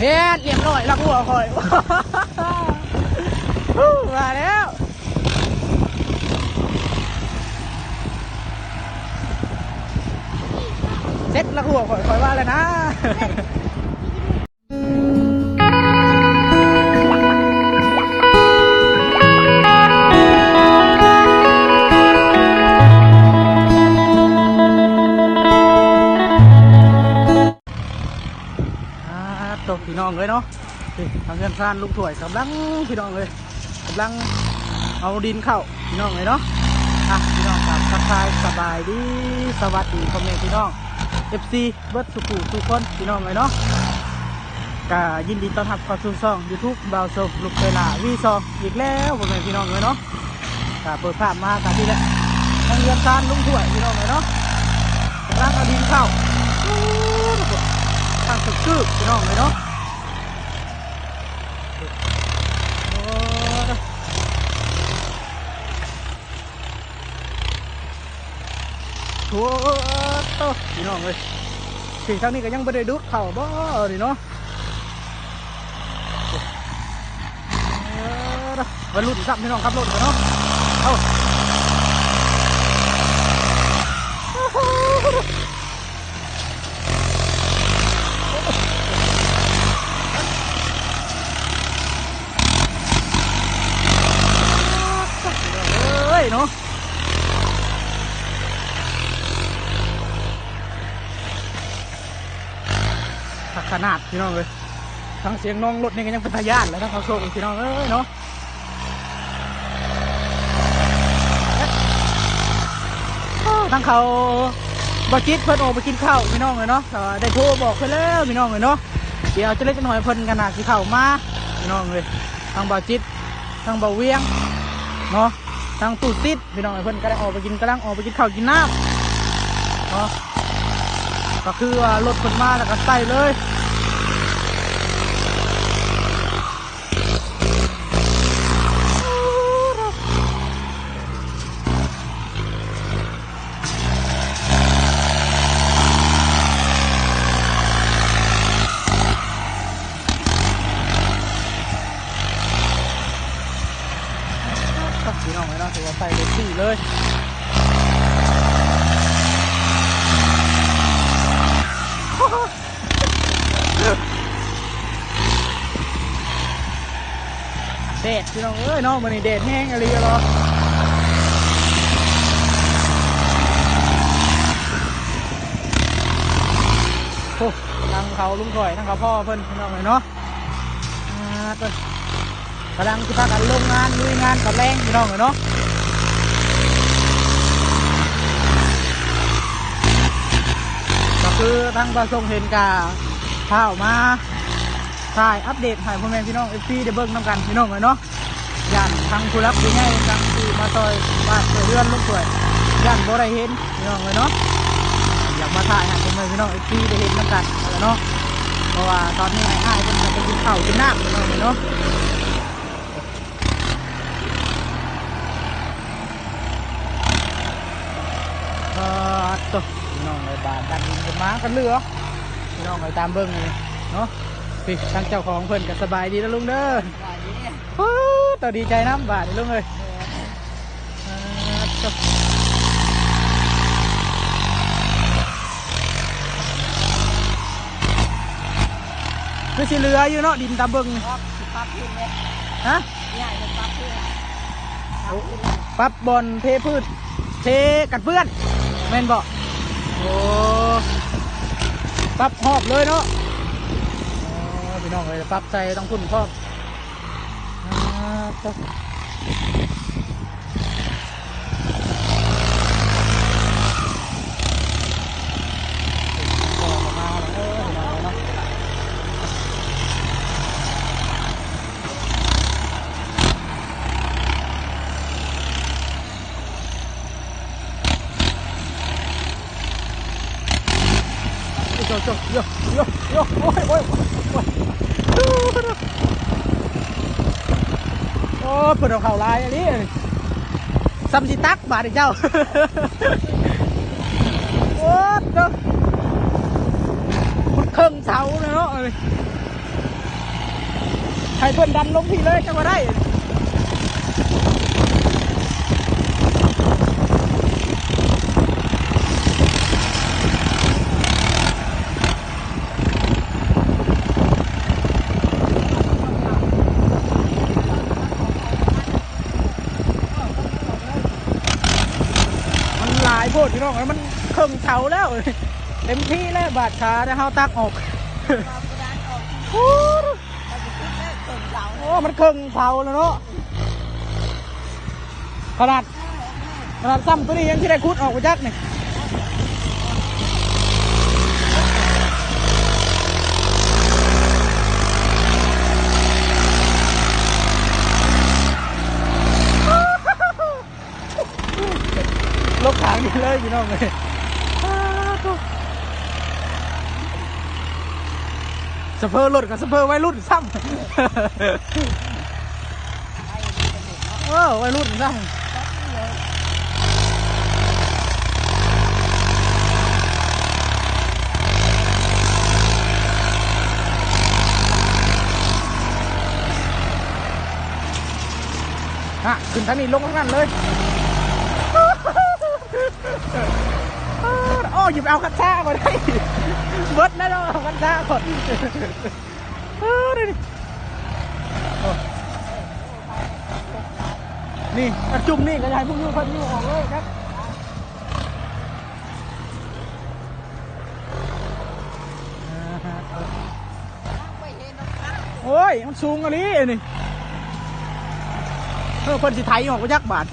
เฮ็ดเรียบร้อยล้วหัวคอยมาแล้วเซ็ตล้วหัวคอยคอยว่าเลยนะ องเลยเนาะทางเงินซานลูกถ่วยกำลังพี่น้องเลยกำลังเอาดินเข้าพี่น้องเลยเนาะอะพี่น้องครับทักทายสบายดีสวัสดีพ่อแม่พี่น้อง FC เบิร์ดสุขุทุกคนพี่น้องเลยเนาะก็ยินดีต้อนรับเข้าสู่ช่อง YouTube บาวโซลูกเวลาวีซองอีกแล้วพ่อแม่พี่น้องเลยเนาะก็เปิดภาพมากันที่แหละทางเงินซานลุงถ่วยพี่น้องเลยเนาะกำลังเอาดินเข้าทางสุดคือพี่น้องเลยเนาะโอ้ย โถ่โตพี่น้องเลยสิ่งทางนี้ก็ยังไม่ได้ดูดเข่าบ่นี่เนาะเออวันรุ่นซ้ำพี่น้องครับรุ่นกันเนาะเอาเอ้ยเนาะข นาดพี่น้องเลยทั้งเสียงน้องรถนี่ก็ยังเป็นทายานแล้วทั้งเขาโชคอีกพี่น้องเอ้ยเนาะทั้งเขาบาจิตเพิ่นโออกไปกินข้าวพี่น้องเลยเนาะแต่ว่าได้โทรบอกเพิ่นแล้วพี่น้องเลยเนาะเดี๋ยวจะเล็กจะหน่อยเพิ่นกันนะสิเข้ามาพี่น้องเลยทั้งบาจิตทั้งบาเวียงเนาะทั้งตู้ติดพี่น้องเอ้ยเพิ่นก็ได้ออกไปกินกำลังออกไปกินข้าวกินน้ำเนาะก็คือรถเพิ่นมาแล้วก็ใส่เลย พี่น้องเลยเนาะถือว่าไปเลยสี่เลยเดดพี่น้องเอ้ยเนาะมันนี่เดดแห้งอะไรเหรอโอ้ทั้งเขาลุงถอยทั้งเขาพ่อเพิ่นพี่น้องเลยเนาะอ่าเพิ่น กำลังจะพากันลงงานลุยงานกับแรงพี่น้องเลยเนาะก็คือทางประสงเห็นกาข้ามาถ่ายอัปเดตให้พ่อแม่พี่น้องเอฟซีได้เบิ่งน้ำกันพี่น้องเลยเนาะย่านทางผู้รับผู้ใหญ่ทางที่มาต่อยบ้านเรือนลูกสวยย่านบ่ได้เห็นพี่น้องเลยเนาะอยากมาถ่ายให้พ่อแม่พี่น้องเอฟซีได้เห็นน้ำกันเนาะเพราะว่าตอนนี้ไอ้อ้ายเพิ่นก็ไปกินข้าวกินน้ำพี่น้องเลยเนาะ ออตัวพี่น้องเลยบานดันดินกันมากันเหลือพี่น้องเลยตามเบิ้งเลยเนาะพี่ทางเจ้าของเพิ่นก็สบายดีนะลุงเด้อฮู้ตัวดีใจน้ำบาทนี่ลุงเลยคือสิเหลืออยู่เนาะดินตามเบิ้งนี่ปั๊บขึ้นเลยฮะใหญ่เลยปั๊บขึ้นปรับบอลเทพืชเทกัดเพื่อน แม่นบอกโอ้ปรับหอบเลยเนาะอ๋อพี่น้องเลยปรับใจต้องพุ่นพร้อมอ่าจ้ะออกมาแล้วเออพี่น้องเนาะ โยโยโยโยโยอ้ยโอ้ยโอ้ยโอ้ยโอ้เปิดเอาเข่าลายอันนี้ซัมซิตักบาดเจ้าโอ้ยเด้อพุดเครื่องเสาเลยเนาะเอ้ยเพื่อนดันลงพี่เลยจะมาได้ มันห ลายโพดพี่น้องมันเครื่องเฉาแล้ว เต็มที่แล้วบาดขาแต่เฮาตักออกความกระดานออกโอ้เราจะคิดแม่ส่งเสาโหมันเครื่องเฉาแล้วเนาะขนาดขนาดซ้ำตัวนี้ยังที่ได้คุดออกไปจักนี่ลกขาง นี่เลยพี่น้องเลยสเปอร์รถกับสเปอร์ไวรุ่นซ้ำเออวัยรุ่นซ้ำฮะขึ้นทางนี้ลงทางนั้นเลย อ้อ หยิบเอาคันซ่ามาได้เบิดแล้วเอาคันซ่าก่อนเออดูดิโอ้นี่กระจุ่มนี่กระยายพวกนี้คนนี้ออกเลยครับโอ้ย มันสูงอันนี้นี่เออคนสิไทยออกมายักบาท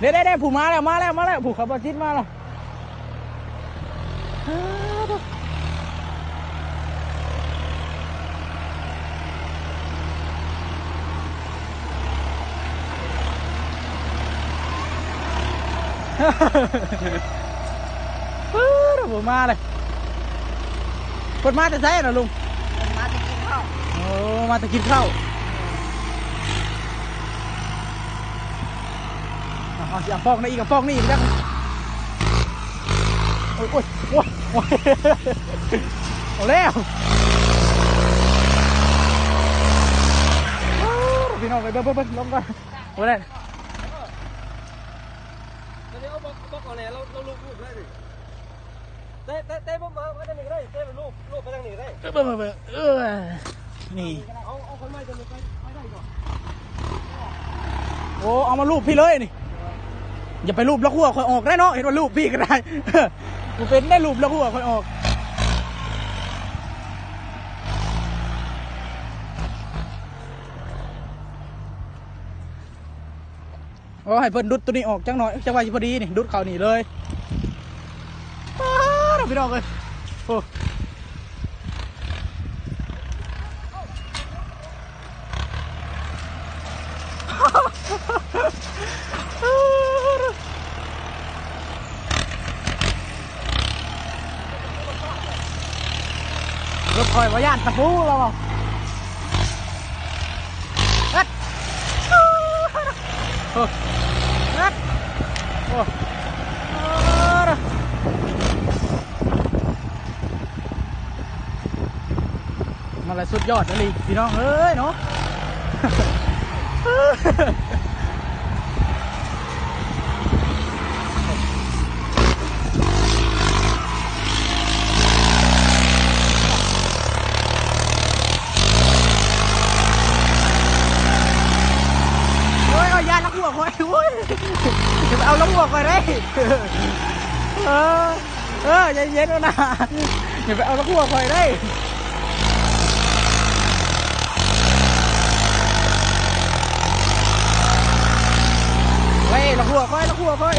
เด้เด้เด้ผู้มาแล้วมาแล้วมาแล้วผู้ขับรถจิตมาแล้วอ้าวดูปื้อผมมาเลยคนมาแต่ใช่เหรอลุงมันมาจะกินข้าวโอ้มาแต่กินข้าว เอาเอาสิเอาฟอกนี่อีกเอาฟอกนี่อีกจังโอ้ยโอ้ยโอ้ยโอ้ยเอาแล้วปื้อพี่น้องไปเบิ้งเบิ้งเบิ้งลงก่อนโอ้ยได้ตอนนี้เอาบอกบอกก่อนเนี่ยเราเราลูกลูกได้ดิเต้เต้เต้ผมมามาทางนี้ก็ได้เต้เป็นลูกลูกไปทางนี้ก็ได้เบิ้งเบิ้งเบิ้งเออนี่เอาเอาคนใหม่จะมีไปไปได้ก่อนโอ้เอามารูปพี่เลยนี่ อย่าไปรูปล้วหัวคอยออกได้เนาะเห็นว่ารูปพี่ก็ได้กูเป็นได้รูปล้วหัวคอยออกโอ้ให้เพิ่นดุดตัวนี้ออกจังหน่อยจังหวะพอดีนี่ดุดเขานี่เลยอ้าวพี่น้องเลยโอ้ อยว่าย่านตะปูเราบอกเอ็ดโอ้เอ็ดโอ้มาเลยสุดยอดเลยพี่น้องเอ้ยเนาะ โอ้ย เอายาลักหัวคอยโอ้ยจะไปเอาลักหัวคอยได้เออเออใจเย็นๆนะอย่าไปเอาลักหัวคอยได้เฮ้ยลักหัวค่อยลักหัวค่อย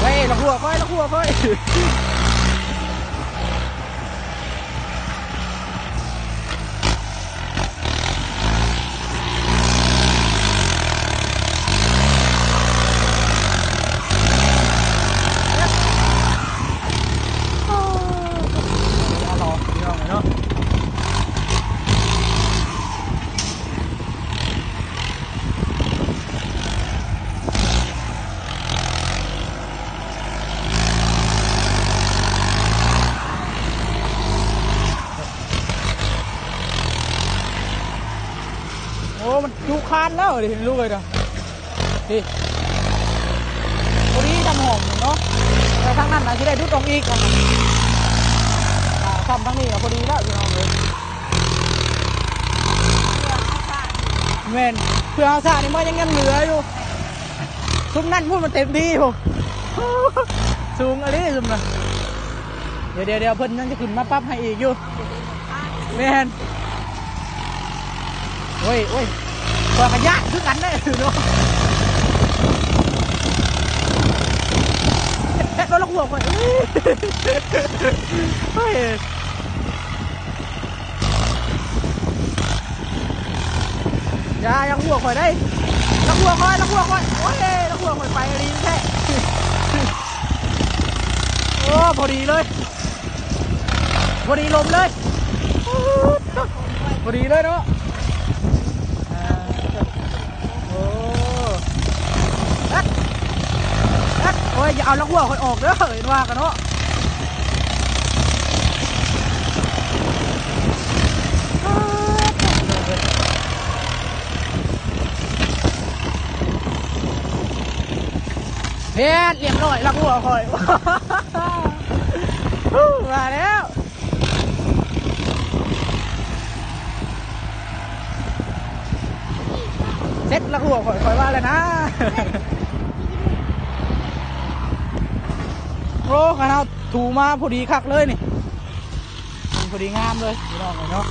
เฮ้ยลักหัวคอยลักหัวคอยเอาหรอพี่น้องเนาะ แล้ว ดิลูกเลยเนาะดิตัวนี้ทำหอมเนาะแต่ทั้งนั้นนะที่ได้ดุดตรงอีกนะอ่าทำทั้งนี้ก็พอดีแล้วพี่น้องเลยแม่นเพื่อเอาสานี่มันยังยังเหลืออยู่ซุ้มนั่นพูดมันเต็มที่ผมสูงอะไรซุ่มนะเดี๋ยวเดี๋ยวเดี๋ยวเพิ่นยังจะขึ้นมาปั๊บให้อีกอยู่แม่นโอ้ยโอ้ย ตัวกระยะคือกันได้อเนาะรถลูกหัวก่อนเอ้ยเฮ้ยอย่ายังหัวข่อยได้ลักหัวข่อยลักหัวข่อยโอ้ยลักหัวข่อยไปดีแท้โอ้พอดีเลย พอดีลมเลย พอดีเลยเนาะอ่าโอ้เอ๊ะเอ๊ะ โอ้ยอย่าเอาลักหัวคนออกเด้อเห็นว่ากันเนาะเฮ็ดเรียบร้อยลักหัวคอยมาแล้วเซ็ตละหัวข่อยข่อยว่าเลยนะ โอ้ขนาดถูมาพอดีคักเลยนี่พอดีงามเลยพี่น้องเนาะ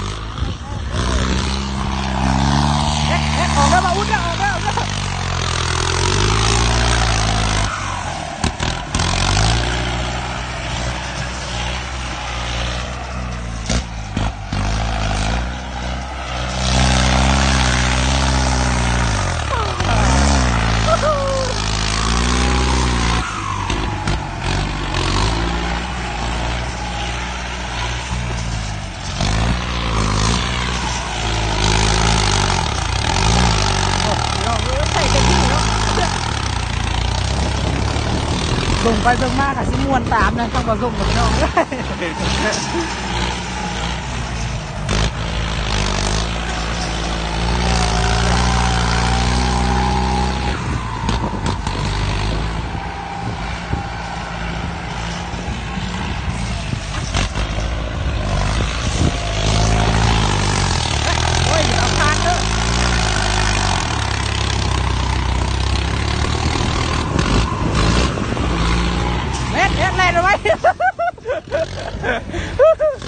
เอ๊ะเอ๊ะออกแล้วมาอุ้ดแล้วออกได้โอ้พี่น้องเอ้ยใส่เต็มที่เนาะลง ไปเบิ่งมากค่ะสิมวนตามนะต้องมาส่งกับน้อง Ha ha ha ha!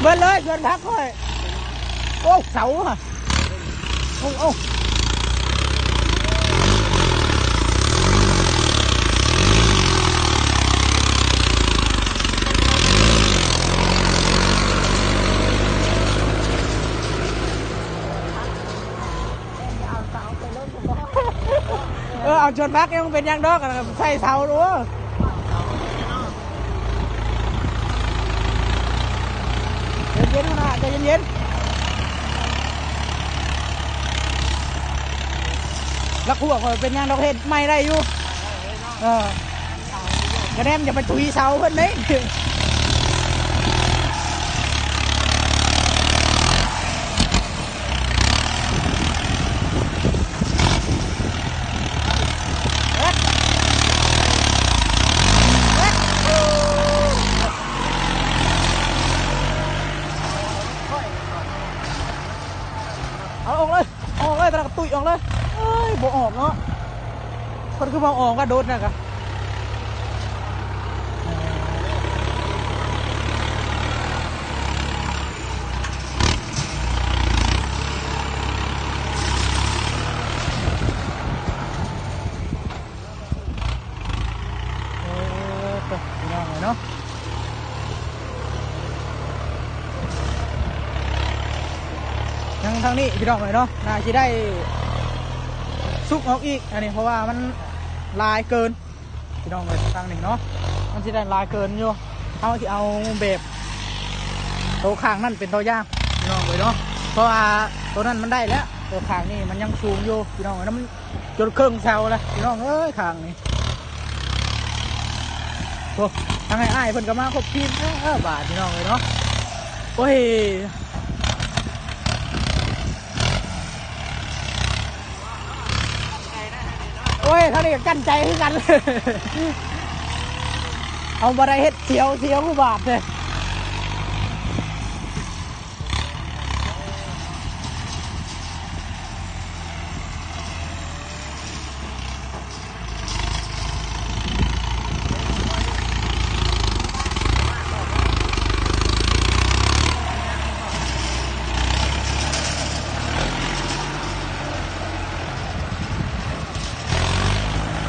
เบิดเลยเบิดพักค่อยโอ้เสาค่ะโอ้โอ้เออเอาชนพักยังเป็นยังดอกกันใส่เสาดู เย็นๆแล้วคู่กับคนเป็นงานดอกเห็ดไม่ได้อยู่ เออกระแนมอย่าไปทุยเสาเพื่อนเลย เอาออกเลยเอาออกเลยตะกระตุย ออกเลยเอ้ยบ่ออกเนาะคนคือบ่ออกก็โดดนะกะทางนี้พี่น้องเลยเนาะน่าจะได้ ซุกออกอีก อันนี้เพราะว่ามันลายเกินพี่น้องเลยทางหนี้เนาะมันจะได้ลายเกินอยู่เอาที่เอาแบบตัวข้างนั่นเป็นตัวย่างพี่น้องเลยเนาะเพราะว่าตัวนั้นมันได้แล้วตัวข้างนี่มันยังสูงอยู่พี่น้องเลยแล้วมันจนเครื่องแซวเลยพี่น้องเอ้ยข้างนี้โอ้ทางไอ้อ้ายเพิ่นก็มาครบทีมเออบาทพี่น้องเลยเนาะโอ้ย อ้ยเขานี่ก็กั้นใจให้กัน เอาบะไรเฮ็ดเสียวเสียวกูบาดเลย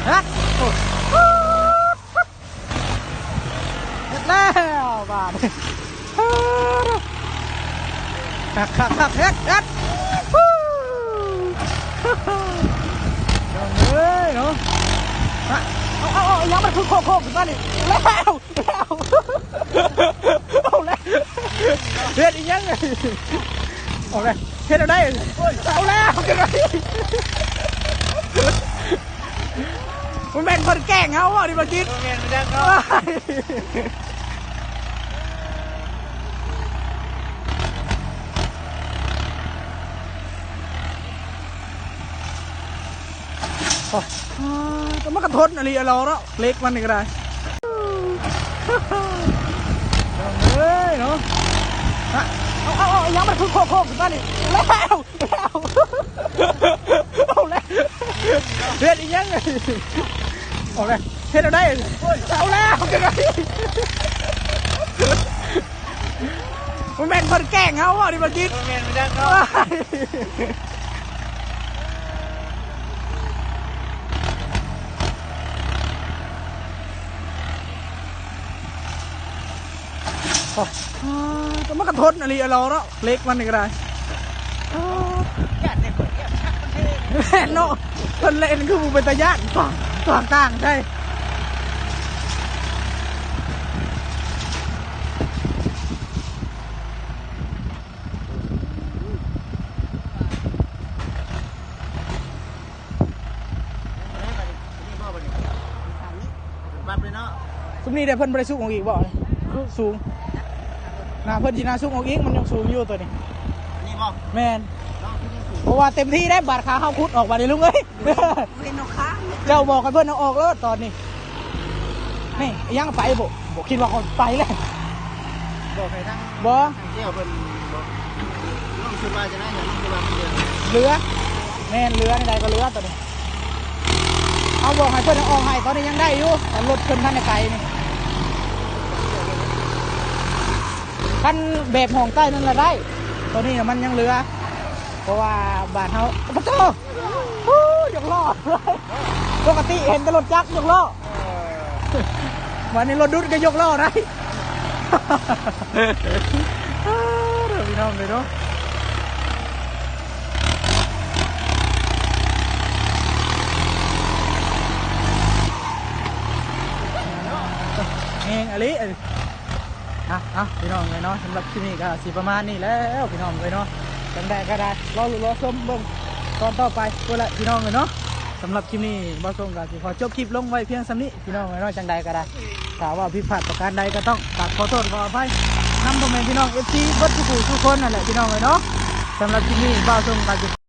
ฮะโอ้เฮ็ดแล้ว บาทคักคักคักเฮ็ดเฮ็ดฮู้เฮ้ยเนาะฮะเอาเอาเอายังมันคือโคกโคกขึ้นมาดิแล้วแล้วเอาแล้วเฮ็ดอีกยังไงเอาเลยเฮ็ดเอาได้เอาแล้วกันเลยมันเป็นคนแกล้งเขาอะดิมาคิด โอ้ยแต่มันกระทนอะไรเราเนาะเล็กมันนี่ก็ได้เฮ้ยเนาะเอาเอาเอายังมันคือโคกโคกขึ้นมาดิแล้วแล้วเอาแล้วเฮ็ดอีกยังไงเอาเลยเฮ็ดเอาได้เอาแล้วกันเลยมันเป็นคนแกล้งเขาอะดิมาคิดเมียนไม่ได้ก็โอ้ แต่มันกระทนอะไรอะเราเนาะเล็กมันนี่ก็ได้อยากได้คนอยากชักมันเท่แม่นเนาะคนเล่นคือมึงเป็นตาญาติต่างต่างต่างใช่บัดเลยเนาะสุมนี้ได้เพิ่นบริสุทธิ์ของอีกบ่เนี่ยคือสูง หน้าเพิ่นจีนาสูงของอีกมันยังสูงอยู่ตัวนี้นี่บ่แม่นเพราะว่าเต็มที่ได้บาดขาเข้าคุดออกมาดิลุงเอ้ย เป็นนกค้างเจ้าบอกให้เพิ่นเอาออกแล้วตอนนี้นี่ยังไปบ่บ่คิดว่าเขาไปเลย บอกให้ทั้งบ่ทางเที่ยวเพิ่นบอกน้องคิดว่าจะได้เงินน้องคิดว่ามันเดือนเรือแม่นเรือในใดก็เรือตัวนี้ เอาบอกให้เพิ่นเอาออกให้ตอนนี้ยังได้อยู่แต่รถเพิ่นท่านในไกลนี่ คันแบบห้องใต้นั่นละได้ตัวนี้มันยังเหลือ เพราะว่าบาทเขาปะโตฮู้ยกล้อปกติเห็นแต่รถจักรยกล้อวันนี้รถดุดก็ยกล้อได้เดี๋ยวพี่น้องเลยเนาะเองอะไร อะอะพี่น้องเลยเนาะสำหรับที่นี่ก็สิประมาณนี้แล้วพี่น้องเลยเนาะจังได้ก็ได้รอรอชมเบิ่งตอนต่อไปตัวละพี่น้องเลยเนาะสำหรับคลิปนี้บอสงก็สิขอจบคลิปลงไว้เพียงสำนี้พี่น้องเลยเนาะจังใดก็ได้ถ้าว่าผิดพลาดประการใดก็ต้องกราบขอโทษขออภัยนำพ่อแม่พี่น้องเอฟซีเบิร์ดทุกผู้ทุกคนนั่นแหละพี่น้องเลยเนาะสำหรับคลิปนี้บอสงก็สิ